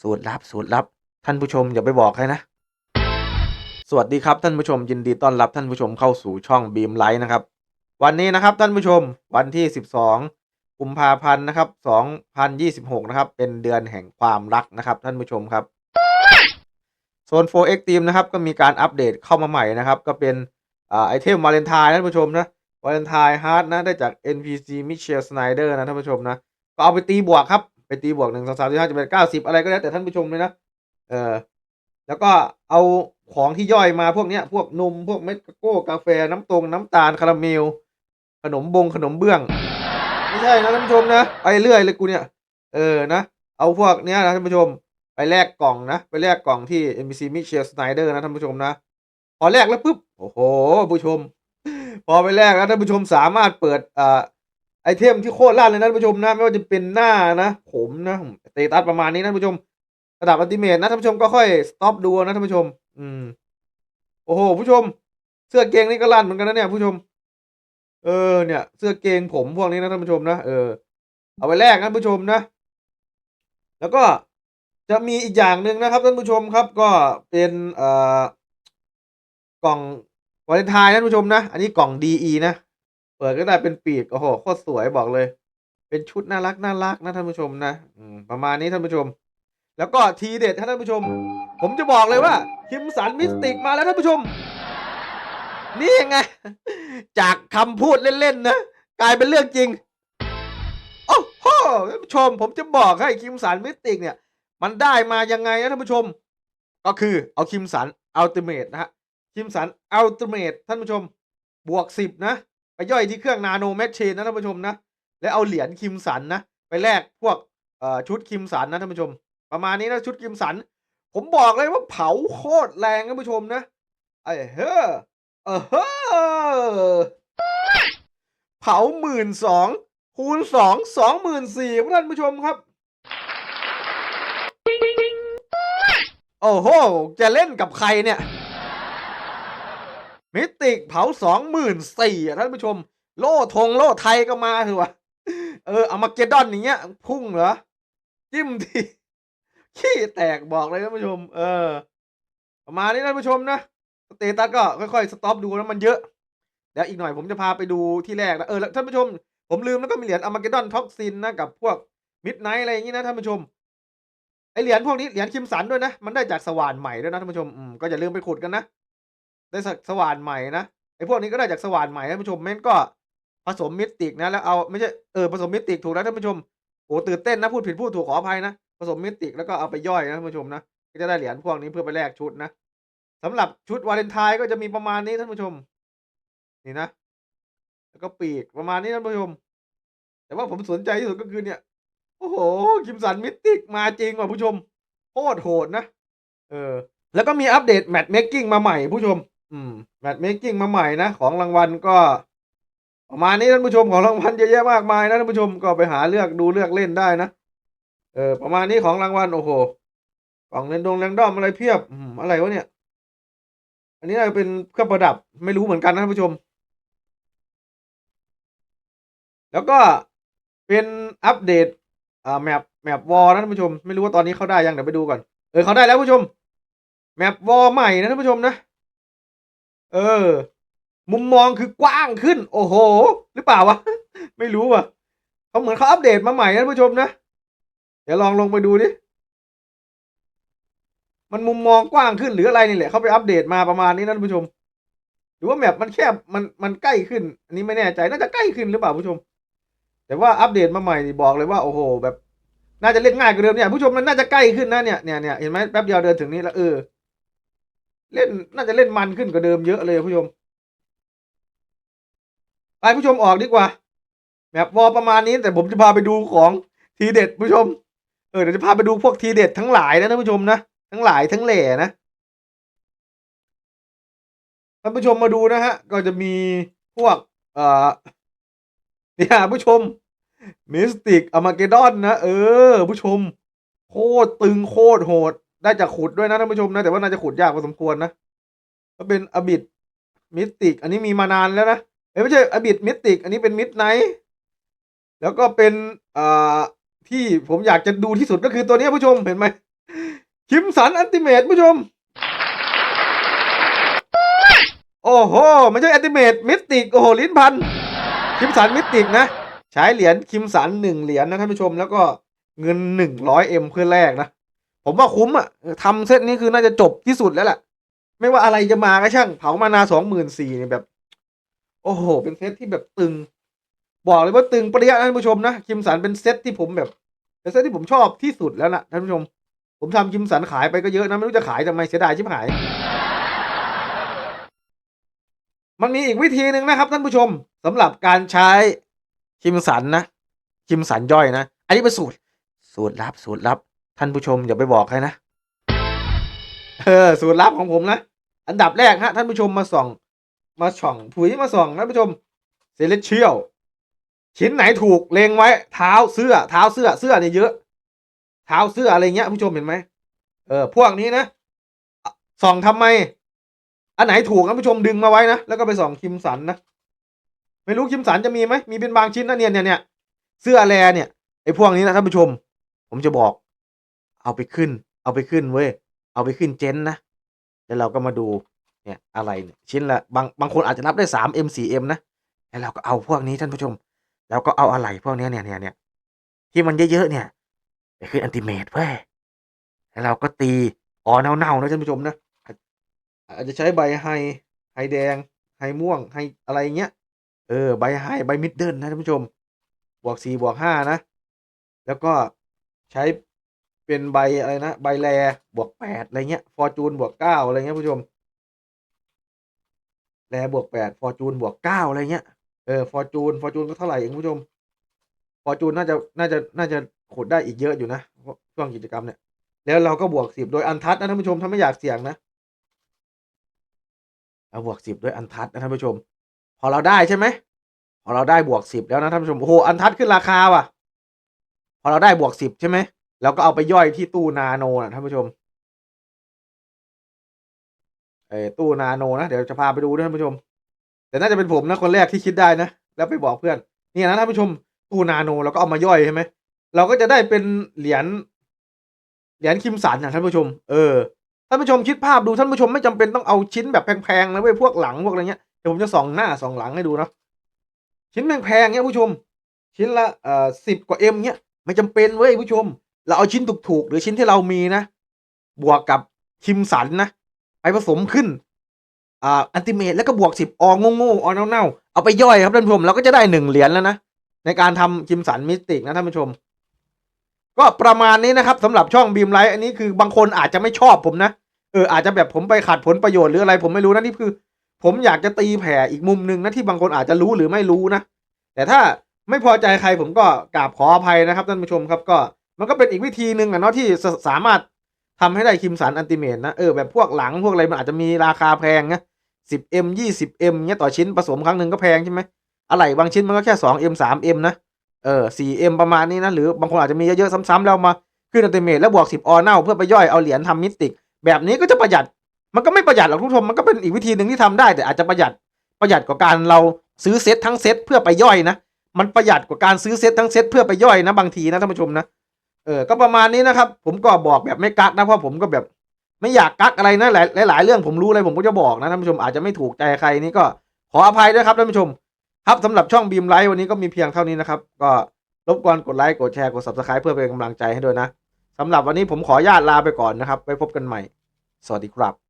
สูตรลับสูตรลับ ท่านผู้ชมอย่าไปบอกใครนะ สวัสดีครับท่านผู้ชมยินดีต้อนรับท่านผู้ชมเข้าสู่ช่องบีมไลท์นะครับ วันนี้นะครับท่านผู้ชมวันที่ 12กุมภาพันธ์นะครับ2026นะครับเป็นเดือนแห่งความรักนะครับ ท่านผู้ชมครับโซน 4X Team นะครับก็มีการอัปเดตเข้ามาใหม่นะครับ ก็เป็นอไอเทมวาเลนไทน์ท่านผู้ชมนะวาเลนไทน์ฮาร์ดนะได้จาก NPC Michelle Snyder นะท่านผู้ชมนะก็เอาไปตีบวกครับ ไปตีบวกหนึ่งสองสามสี่ห้าเจ็ดแปดเก้าสิบอะไรก็แล้วแต่ท่านผู้ชมเลยนะ เออแล้วก็เอาของที่ย่อยมาพวกเนี้ย พวกนมพวกเม็ดโกโก้กาแฟน้ำตรงน้ำตาลคาราเมล ขนมบงขนมเบื้อง ไม่ใช่นะท่านผู้ชมนะไปเรื่อยเลยกูเนี่ย เออนะเอาพวกเนี้ยนะท่านผู้ชมไปแลกกล่องนะ ไปแลกกล่องที่ NBC Michelle Snyder นะท่านผู้ชมนะพอแลกแล้วปุ๊บโอ้โหผู้ชม พอไปแลกแล้วท่านผู้ชมสามารถเปิดอ่า ไอเทมที่โคตรลั่นเลยนะท่านผู้ชมนะไม่ว่าจะเป็นหน้านะ ผมนะเตตัสประมาณนี้นะท่านผู้ชม ระดับอัลติเมทนะท่านผู้ชมก็ค่อยสต็อปดูนะท่านผู้ชม อืม โอ้โหผู้ชม เสื้อเกงนี่ก็ลั่นเหมือนกันนะเนี่ยผู้ชม เออเนี่ย เสื้อเกงผมพวกนี้นะท่านผู้ชมนะเออเอาไปแลกนะผู้ชมนะ แล้วก็จะมีอีกอย่างหนึ่งนะครับท่านผู้ชมครับ ก็เป็นเอ่อกล่องวาเลนไทน์นะท่านผู้ชมนะ อันนี้กล่องดีนะ เปิดก็ได้เป็นปีกโอ้โหโคตรสวยบอกเลย เป็นชุดน่ารักน่ารักนะท่านผู้ชมนะอืประมาณนี้ท่านผู้ชม แล้วก็ทีเด็ดท่านผู้ชม ผมจะบอกเลยว่าคิมสันมิสติกมาแล้วท่านผู้ชม นี่ยังไง จากคำพูดเล่นๆนะกลายเป็นเรื่องจริงโอ้โหท่านผู้ชม ผมจะบอกให้คิมสันมิสติกเนี่ย มันได้มายังไงนะท่านผู้ชม ก็คือเอาคิมสันอัลติเมทนะฮะคิมสันอัลติเมทท่านผู้ชม บวกสิบนะ ย่อยที่เครื่องนาโนแมชชีนนะท่านผู้ชมนะ แล้วเอาเหรียญคิมสันนะ ไปแลกพวกเอ่อชุดคิมสันนะท่านผู้ชม ประมาณนี้นะชุดคิมสัน ผมบอกเลยว่าเผาโคตรแรงท่านผู้ชมนะไอ้เฮ้อเออเฮ้อเผาหมื่นสองคูณสองสองหมื่นสี่ท่านผู้ชมครับโอ้โห จะเล่นกับใครเนี่ย มิติกเผาสองหมื่นสี่อะท่านผู้ชม โล่ธงโล่ไทยก็มาเถอะวะเออเอามาเกดอนอย่างเงี้ย พุ่งเหรอ จิ้มทีขี้แตกบอกเลยท่านผู้ชม เออ ประมาณนี้ท่านผู้ชมนะสเตตัสก็ค่อยๆ สต็อปดูแล้วมันเยอะ เดี๋ยวอีกหน่อยผมจะพาไปดูที่แรกนะเออท่านผู้ชม ผมลืมแล้วก็มีเหรียญอ r มาเกดอนท็อกซินนะกับพวกมิดไนท์อะไรอย่างงี้นะท่านผู้ชมไอเหรียญพวกนี้เหรียญคิมสันด้วยนะ มันได้จากสว่านใหม่ด้วยนะท่านผู้ชมอืมก็อย่าลืมไปขุดกันนะ ได้สสว่านใหม่นะไอพวกนี้ก็ได้จากสว่านใหม่นะท่านผู้ชมแม่นก็ผสมมิติกนะแล้วเอาไม่ใช่เออผสมมิติกถูกแล้วท่านผู้ชมโอ้ตื่นเต้นนะพูดผิดพูดถูกขออภัยนะผสมมิติกแล้วก็เอาไปย่อยนะท่านผู้ชมนะก็จะได้เหรียญพวกนี้เพื่อไปแลกชุดนะสำหรับชุดวาเลนไทน์ก็จะมีประมาณนี้ท่านผู้ชม นี่นะแล้วก็ปีกประมาณนี้ท่านผู้ชม แต่ว่าผมสนใจที่สุดก็คือเนี่ยโอ้โหคิมสันมิติกมาจริงว่ะผู้ชมโคตรโหดนะเออแล้วก็มีอัปเดตแมตช์เมคกิ้งมาใหม่ผู้ชม อืมแมตช์เมคกิ้งมาใหม่นะ ของรางวัลก็ ประมาณนี้ท่านผู้ชมของรางวัลเยอะแยะมากมายนะท่านผู้ชมก็ไปหาเลือกดูเลือกเล่นได้นะเออ ประมาณนี้ของรางวัลโอ้โหกล่องเรนดงแรงดอมอะไรเพียบอืมอะไรวะเนี่ย อันนี้น่าจะเป็นเครื่องประดับไม่รู้เหมือนกันนะท่านผู้ชม แล้วก็เป็นอัปเดตอ่าแมปแมปวอลนะท่านผู้ชม ไม่รู้ว่าตอนนี้เขาได้ยังเดี๋ยวไปดูก่อนเออเขาได้แล้วผู้ชม แมปวอลใหม่นะท่านผู้ชมนะ เออ มุมมองคือกว้างขึ้น โอ้โห หรือเปล่าวะ ไม่รู้ว่ะเขาเหมือนเขาอัปเดตมาใหม่นะผู้ชมนะ เดี๋ยวลองลงไปดูดิ มันมุมมองกว้างขึ้นหรืออะไรนี่แหละเขาไปอัปเดตมาประมาณนี้นะผู้ชม หรือว่าแมปมันแคบมันมันใกล้ขึ้น อันนี้ไม่แน่ใจน่าจะใกล้ขึ้นหรือเปล่าผู้ชม แต่ว่าอัปเดตมาใหม่นี่บอกเลยว่าโอ้โห แบบ น่าจะเล่นง่ายกว่าเดิมเนี่ยผู้ชมมันน่าจะใกล้ขึ้นนะเนี่ยเนี่ยเนี่ยเห็นไหมแป๊บเดียวเดินถึงนี่แล้วเออ เล่นน่าจะเล่นมันขึ้นกว่าเดิมเยอะเลยผู้ชม ไปผู้ชมออกดีกว่าแมปวอลประมาณนี้แต่ผมจะพาไปดูของทีเด็ดผู้ชม เออเดี๋ยวจะพาไปดูพวกทีเด็ดทั้งหลายนะท่านผู้ชมนะทั้งหลายทั้งแหล่นะท่านผู้ชมมาดูนะฮะ ก็จะมีพวก เอ่อเนี่ยผู้ชมมิสติกอมาเกดอนนะ เออ ผู้ชม โคตรตึงโคตรโหด ได้จากขุดด้วยนะท่านผู้ชมนะ แต่ว่าน่าจะขุดยากพอสมควรนะก็เป็นอบิดมิสติก อันนี้มีมานานแล้วนะเอ้ไม่ใช่อบิดมิสติก อันนี้เป็นมิดไนท์แล้วก็เป็นอ่าที่ผมอยากจะดูที่สุดก็คือตัวนี้ผู้ชมเห็นไหมคิมสันอันติเมตผู้ชม โอ้โหไม่ใช่อันติเมตมิสติก โอ้โห ลิ้นพัน คิมสันมิสติกนะ ใช้เหรียญคิมสันหนึ่งเหรียญนะท่านผู้ชม แล้วก็เงินหนึ่งร้อยเอ็มเพื่อแลกนะ ผมว่าคุ้มอะทำเซตนี้คือน่าจะจบที่สุดแล้วแหละไม่ว่าอะไรจะมาก็ช่าง เผามานาสองหมื่นสี่เนี่ยแบบ โอ้โห เป็นเซตที่แบบตึง บอกเลยว่าตึงปริยะนะท่านผู้ชมนะคิมสันเป็นเซตที่ผมแบบเป็นเซตที่ผมชอบที่สุดแล้วนะท่านผู้ชม ผมทำคิมสันขายไปก็เยอะนะไม่รู้จะขายทำไมเสียดายชิบหาย มันมีอีกวิธีหนึ่งนะครับท่านผู้ชมสำหรับการใช้คิมสันนะคิมสันย่อยนะ อันนี้เป็นสูตร สูตรลับสูตรลับ ท่านผู้ชมอย่าไปบอกใครนะเออสูตรลับของผมนะ อันดับแรกฮะท่านผู้ชมมาส่อง มาส่องผุยมาส่องท่านผู้ชมเซเลเชียลชิ้นไหนถูกเลงไว้ เท้าเสื้อ เท้าเสื้อเสื้อเนี่ยเยอะ เท้าเสื้ออะไรเงี้ยผู้ชมเห็นไหมเออพวกนี้นะส่องทำไม อันไหนถูกท่านผู้ชมดึงมาไว้นะแล้วก็ไปส่องคิมสันนะไม่รู้คิมสันจะมีไหมมีเป็นบางชิ้นนะเนี่ยเนี่ยเนี่ยเสื้อแลเนี่ยไอ้พวกนี้นะท่านผู้ชม ผมจะบอก เอาไปขึ้น เอาไปขึ้นเว้ย เอาไปขึ้นเจนนะ แล้วเราก็มาดู เนี่ยอะไรเนี่ยชิ้นละบางบางคนอาจจะนับได้สามเอ็มสี่เอ็มนะ แล้วเราก็เอาพวกนี้ท่านผู้ชม แล้วก็เอาอะไรพวกนี้เนี่ยเนี่ยเนี่ยที่มันเยอะๆเนี่ยไปขึ้นอันติเมตเว้ย แล้วเราก็ตีอ๋อเน่าๆนะท่านผู้ชมนะ อาจจะใช้ใบไฮไฮแดงไฮม่วงไฮอะไรเงี้ย เออใบไฮใบมิดเดิลนะท่านผู้ชม บวกสี่บวกห้านะ แล้วก็ใช้ เป็นใบอะไรนะใบแลบวกแปดอะไรเงี้ยฟอร์จูนบวกเก้าอะไรเงี้ยผู้ชมแลบวกแปดฟอร์จูนบวกเก้าอะไรเงี้ยเออฟอร์จูนฟอร์จูนก็เท่าไหร่เองผู้ชมฟอร์จูนน่าจะน่าจะน่าจะขุดได้อีกเยอะอยู่นะช่วงกิจกรรมเนี่ยแล้วเราก็บวกสิบโดยอันทัดนะท่านผู้ชมถ้าไม่อยากเสี่ยงนะเอาบวกสิบด้วยอันทัดนะท่านผู้ชม พอเราได้ใช่ไหมพอเราได้บวกสิบแล้วนะท่านผู้ชมโอ้โหอันทัดขึ้นราคาว่ะ พอเราได้บวกสิบใช่ไหม เราก็เอาไปย่อยที่ตู้นาโนนะท่านผู้ชมเออตู้นาโนนะเดี๋ยวจะพาไปดูด้วยท่านผู้ชม แต่น่าจะเป็นผมนะคนแรกที่คิดได้นะแล้วไปบอกเพื่อนเนี่ยนะท่านผู้ชมตู้นาโนเราก็เอามาย่อยใช่ไหมเราก็จะได้เป็นเหรียญเหรียญคิมสันนะท่านผู้ชม เออท่านผู้ชมคิดภาพดูท่านผู้ชมไม่จำเป็นต้องเอาชิ้นแบบแพงๆนะเว้ยพวกหลังพวกอะไรเงี้ยเดี๋ยวผมจะส่องหน้าส่องหลังให้ดูเนาะชิ้นแพงๆเงี้ยผู้ชม ชิ้นละเอ่อสิบกว่าเอ็มเงี้ยไม่จำเป็นเว้ยผู้ชม เราเอาชิ้นถูกๆหรือชิ้นที่เรามีนะ บวกกับคิมสันนะ ไปผสมขึ้นอ่าอันติเมตแล้วก็บวกสิบอองโง่ๆออเน่าๆเอาไปย่อยครับท่านผู้ชมเราก็จะได้หนึ่งเหรียญแล้วนะ ในการทำคิมสันมิสติกนะท่านผู้ชม ก็ประมาณนี้นะครับสำหรับช่องบีมไลท์อันนี้คือบางคนอาจจะไม่ชอบผมนะเอออาจจะแบบผมไปขัดผลประโยชน์หรืออะไร ผมไม่รู้นะนี่คือ ผมอยากจะตีแผ่อีกมุมหนึ่งนะที่บางคนอาจจะรู้หรือไม่รู้นะแต่ถ้าไม่พอใจใครผมก็กราบขออภัยนะครับท่านผู้ชมครับก็ มันก็เป็นอีกวิธีหนึ่งอะเนาะที่สามารถทำให้ได้คิมสันอันติเมตนะเออแบบพวกหลังพวกอะไรมันอาจจะมีราคาแพงนะสิบเอ็มยี่สิบเอ็มเนี้ยต่อชิ้นผสมครั้งหนึ่งก็แพงใช่ไหมอะไรบางชิ้นมันก็แค่สองเอ็มสามเอ็มนะเออสี่เอ็มประมาณนี้นะหรือบางคนอาจจะมีเยอะๆซ้ำๆแล้วมาขึ้นอันติเมตแล้วบวกสิบออเน่าเพื่อไปย่อยเอาเหรียญทำมิสติก แบบนี้ก็จะประหยัดมันก็ไม่ประหยัดหรอกทุกท่านมันก็เป็นอีกวิธีหนึ่งที่ทำได้ แต่อาจจะประหยัดประหยัดกว่าการเราซื้อเซตทั้งเซตเพื่อไปย่อยนะมันประหยัดกว่าการซื้อเซตทั้งเซตเพื่อไปย่อยนะบางทีนะท่านผู้ชมนะเออก็ประมาณนี้นะครับ ผมก็บอกแบบไม่กักนะเพราะผมก็แบบไม่อยากกักอะไรนะหลายหลายๆเรื่องผมรู้เลยผมก็จะบอกนะท่านผู้ชมอาจจะไม่ถูกใจใครนี่ก็ขออภัยด้วยครับท่านผู้ชม ครับสำหรับช่องบีมไลท์วันนี้ก็มีเพียงเท่านี้นะครับ ก็รบกวนกดไลค์กดแชร์กด subscribe เพื่อเป็นกำลังใจให้ด้วยนะสำหรับวันนี้ผมขอญาตลาไปก่อนนะครับ ไว้พบกันใหม่ สวัสดีครับ